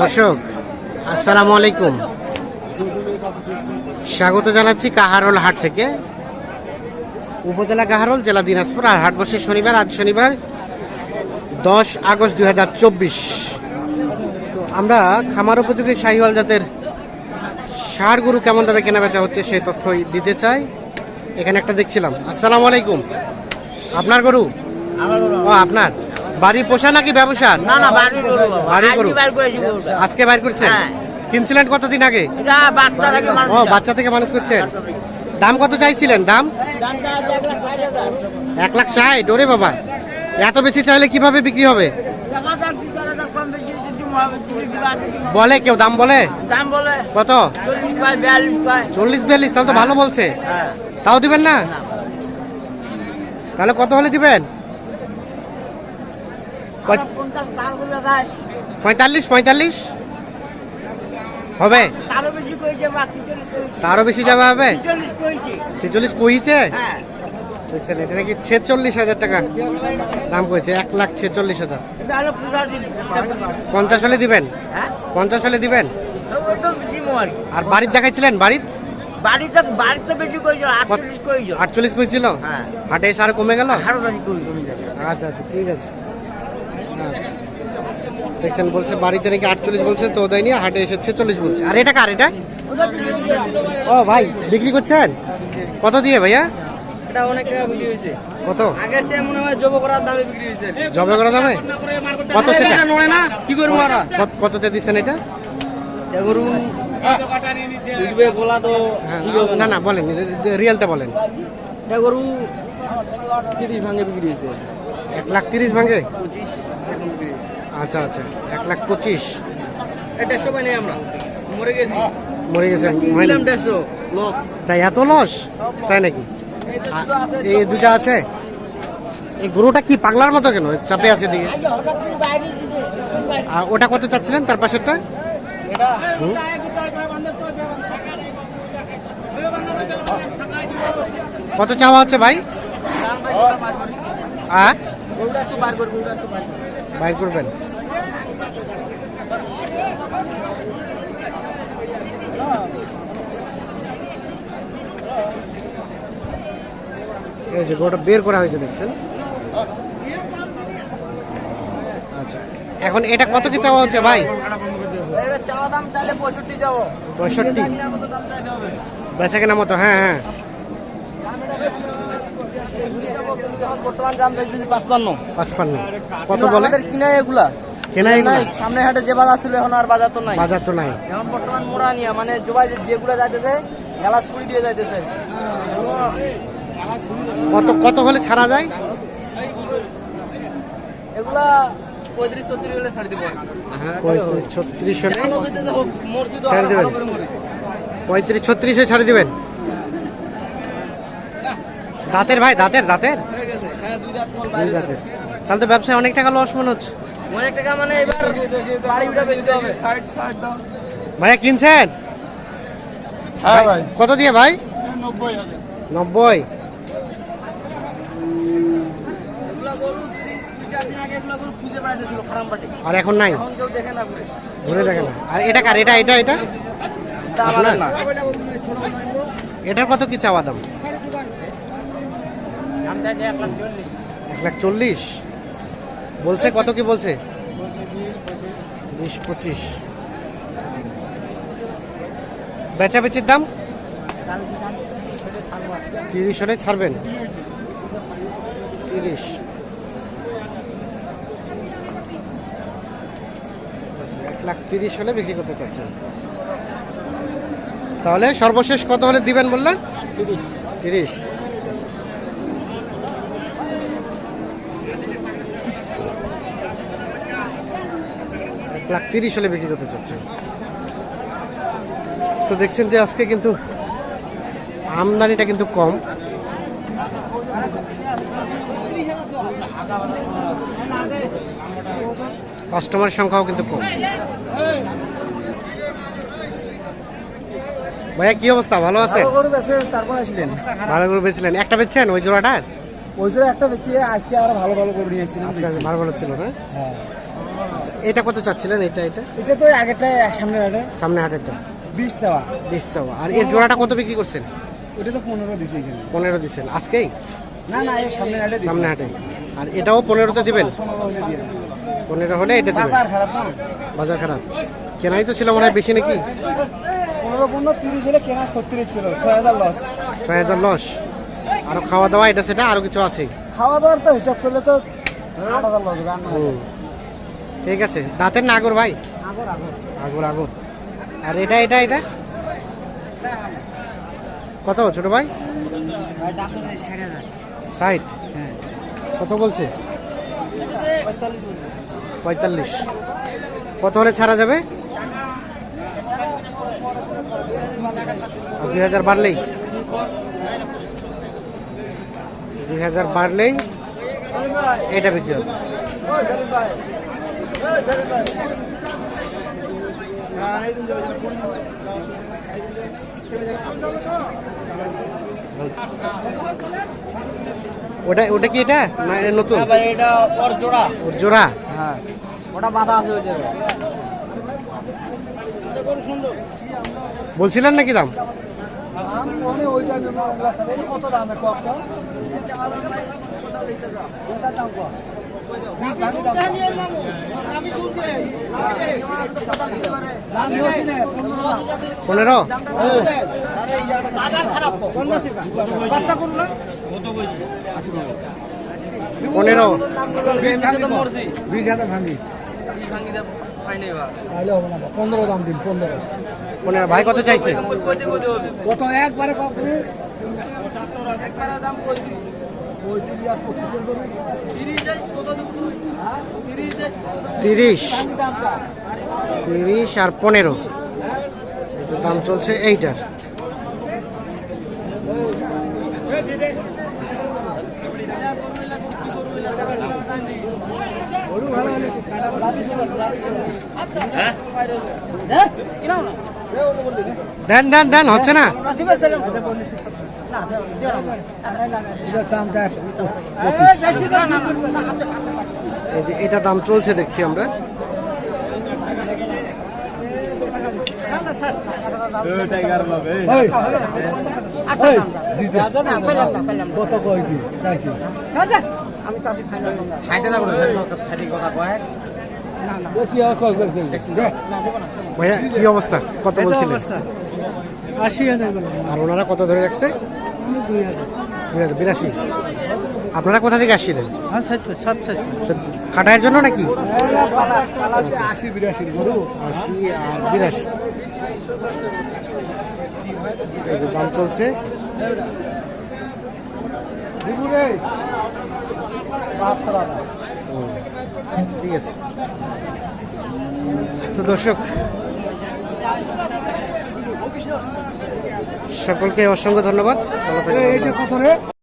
দর্শক আসসালামু আলাইকুম। স্বাগত জানাচ্ছি কাহারোল হাট থেকে। উপজেলা কাহারোল জেলা দিনাজপুর। আর হাট বসে শনিবার আজ শনিবার দশ আগস্ট দুই হাজার চব্বিশ। তো আমরা খামার উপযোগী শাহিওয়াল জাতের ষাড় গরু কেমন দামে কেনা বেচা হচ্ছে সেই তথ্যই দিতে চাই। এখানে একটা দেখছিলাম। আসসালামু আলাইকুম। আপনার গরু। ও আপনার? বাড়ি পোষা নাকি ব্যবসা? না না বাড়ি গরু বাড়ি গরু। আজকে বাইর করছেন? হ্যাঁ। কিনছিলেন কতদিন আগে? ও বাচ্চা থেকে মানুষ করছেন। দাম কত চাইছিলেন? দাম? এক লাখ ষাট ওরে বাবা। এত বেশি চাইলে কীভাবে বিক্রি হবে? বলে কেউ দাম বলে? কত? চল্লিশ বিয়াল্লিশ পায়। চল্লিশ বিয়াল্লিশ তাহলে তো ভালো বলছে। হ্যাঁ। তাও দিবেন না। তাহলে কত হলে দিবেন পঁয়- পঞ্চাশ পার করে খায় পঁয়তাল্লিশ পঁয়তাল্লিশ? হবে? তারও বেশি যাবে হবে? ছেচল্লিশ কইছে? হ্যাঁ দেখছেন এটা নাকি ছেচল্লিশ হাজার টাকা দাম কইছে এক লাখ ছেচল্লিশ হাজার। পঞ্চাশ হলে দিবেন? হ্যাঁ পঞ্চাশ হলে দিবেন? আর বাড়ির দেখাইছিলেন বাড়ির? আটচল্লিশ কইছিল। হ্যাঁ। হাটে এসে আর কমে গেল। আচ্ছা আচ্ছা ঠিক আছে। দেখছেন বলছে বাড়িতে নাকি আটচল্লিশ বলছে তো দেয়নি হাটে এসে ছেচল্লিশ বলছে। আর এটা কার এটা? ও ভাই বিক্রি করছেন? কত দিয়ে ভাইয়া? এটা অনেক বিক্রি হয়েছে। কত? সে মনে হয় জব করার দামে বিক্রি হয়েছে। জবে করা দামে কত সেটা? নড়ে না কি করব আর? কততে দিচ্ছেন এটা? তো হ্যাঁ, না। না বলেন রিয়েলটা বলেন। এটা গরু তিরিশ ভাঙে বিক্রি হয়েছে। এক লাখ তিরিশ ভাঙে? পঁচিশ। আচ্ছা আচ্ছা। এক লাখ পঁচিশ। এটা দেড়শো পাই আমরা। মরে গেছি। মরে দেড়শো। লস। তাই এত লস? তাই নাকি? এই দুটা আছে এই গরুটা কি পাগলার মতো কেন? চাপে আছে দিকে আর ওটা কত চাচ্ছিলেন তার পাশেরটা? কত চাওয়া হচ্ছে ভাই? করব বাইর করবেন। এই যে গোটা বের করা হয়েছে দেখছেন? আচ্ছা এখন এটা কত কি চাওয়া হচ্ছে ভাই? এটা চাওয়া দাম চাইলে পঁয়ষট্টি যাব পঁয়ষট্টি? কিনার বেচা কেনা মতো হ্যাঁ হ্যাঁ। বর্তমান দাম চাইছে পাঁচপান্ন। পাঁচপান্ন। কত বলে? কিনা এগুলা। কেনা নাই। সামনে হাটে যে বাজার ছিল এখন আর বাজার তো নাই। বাজার তো নাই। এখন বর্তমান মোড়া নিয়া মানে জোবাই যেগুলা যাইতেছে ছুরি দিয়ে যাইতেছে। কত কত হলে ছাড়া যায়? এগুলা পঁয়ত্রিশ ছত্রিশ হলে ছাড়ি দিব। পঁয়ত্রিশ ছত্রিশ হলে ছেড়ে দিবেন। পঁয়ত্রিশ ছত্রিশে ছাড়ে দিবেন? দাঁতের ভাই দাঁতের দাঁতের। হ্যাঁ দুই দাঁতের। তাহলে তো ব্যবসায় অনেক টাকা লস মনে হচ্ছে। অনেক টাকা মানে এবার বাড়ি উঠে বেচতে হবে। ভাইয়া কিনছেন? হ্যাঁ ভাই কত দিয়ে ভাই? নব্বই। এগুলা গরু দুই চার দিন আগে এগুলা গরু খুঁজে বেড়াইতেছিল ফার্ম পাটি আর এখন নাই? এখন কেউ দেখে না ঘুরে। ঘুরে দেখে না। আর এটা কার? এটা এটা এটা? এটার কত কি চাওয়া দাম? এক লাখ চল্লিশ। বলছে কত কি বলছে? বিশ পঁচিশ। বেচা বেচির দাম? তিরিশ হলে ছাড়বেন। তিরিশ। এক লাখ তিরিশ হলে বিক্রি করতে চাচ্ছেন। তাহলে সর্বশেষ কত হলে দিবেন বললেন? তিরিশ। তিরিশ। লাখ তিরিশ হলে বিক্রি করতে চাচ্ছেন তো দেখছেন যে আজকে কিন্তু আমদানিটা কিন্তু কম। কাস্টমার সংখ্যাও কিন্তু কম। ভাইয়া কি অবস্থা? ভালো আছে তারপর আসলেন। ভালো করে বেচলেন। একটা বেচছেন? ওই জোড়াটা ওই জোড়া একটা বেশি আজকে আরও ভালো ভালো করে নিয়েছিলাম আজকে ভালো ভালো ছিল না? হ্যাঁ। এটা কত চাচ্ছিলেন? এটা এটা? এটা তো আগেরটা সামনে হাটে। সামনে হাটেরটা। বিশ চাওয়া। বিশ চাওয়া। আর এর জোড়াটা কত বিক্রি করছেন? ওটা তো পনেরো দিছে এখানে। পনেরো দিচ্ছেন আজকেই? না না এই সামনে আগে সামনে হাটে। আর এটাও পনেরোতে দিবেন? পনেরো হলে এটা দিবেন। বাজার খারাপ না? বাজার খারাপ। কেনাই তো ছিল মনে হয় বেশি নাকি? পনেরো পনেরো তিরিশ হলে কেনা সত্তরের ছিল। ছয় হাজার লস ছয় হাজার লস আরও খাওয়া দাওয়া এটা সেটা আরও কিছু আছে। খাওয়া দাওয়ার তো হিসাব করলে তো আট হাজার লস ঠিক আছে। দাঁতের না আগর ভাই? আগর আগর। আর এটা এটা এটা? কত, ছোট ভাই? ষাট। হ্যাঁ কত বলছে? পঁয়তাল্লিশ। কত হলে ছাড়া যাবে? দুই হাজার বাড়লেই? দুই হাজার বাড়লেই এটা বিক্রি হবে। ওটা ওটা কি এটা? না নতুন? ভাই এটা ওর জোড়া। ওর জোড়া? হ্যাঁ ওটা বাঁধা আছে ওই জায়গায়। বলছিলেন নাকি দাম? কত দামে? দাম দাম পনেরো। বিশ হাজার ভাঙি পনেরো দাম দিন পনেরো পনেরো। ভাই কত চাইছে? কত? একবারে কত? তিরিশ তিরিশ আর পনেরো। এটা দাম চলছে এইটার। দেন দেন দেন হচ্ছে না? এটা দাম চলছে দেখছি আমরা। ভাইয়া কি অবস্থা? কত বলছিলেন? আর ওনারা কত ধরে রাখছে? দুই হাজার। দুই হাজার বিরাশি। আপনারা কোথা থেকে আসছিলেন? হ্যাঁ কাটায়ের জন্য নাকি? আশি বিরাশি আশি আর বিরাশি। দাম চলছে। ঠিক আছে। তো দর্শক সকলকে অসংখ্য ধন্যবাদ। ভালো থাকবেন।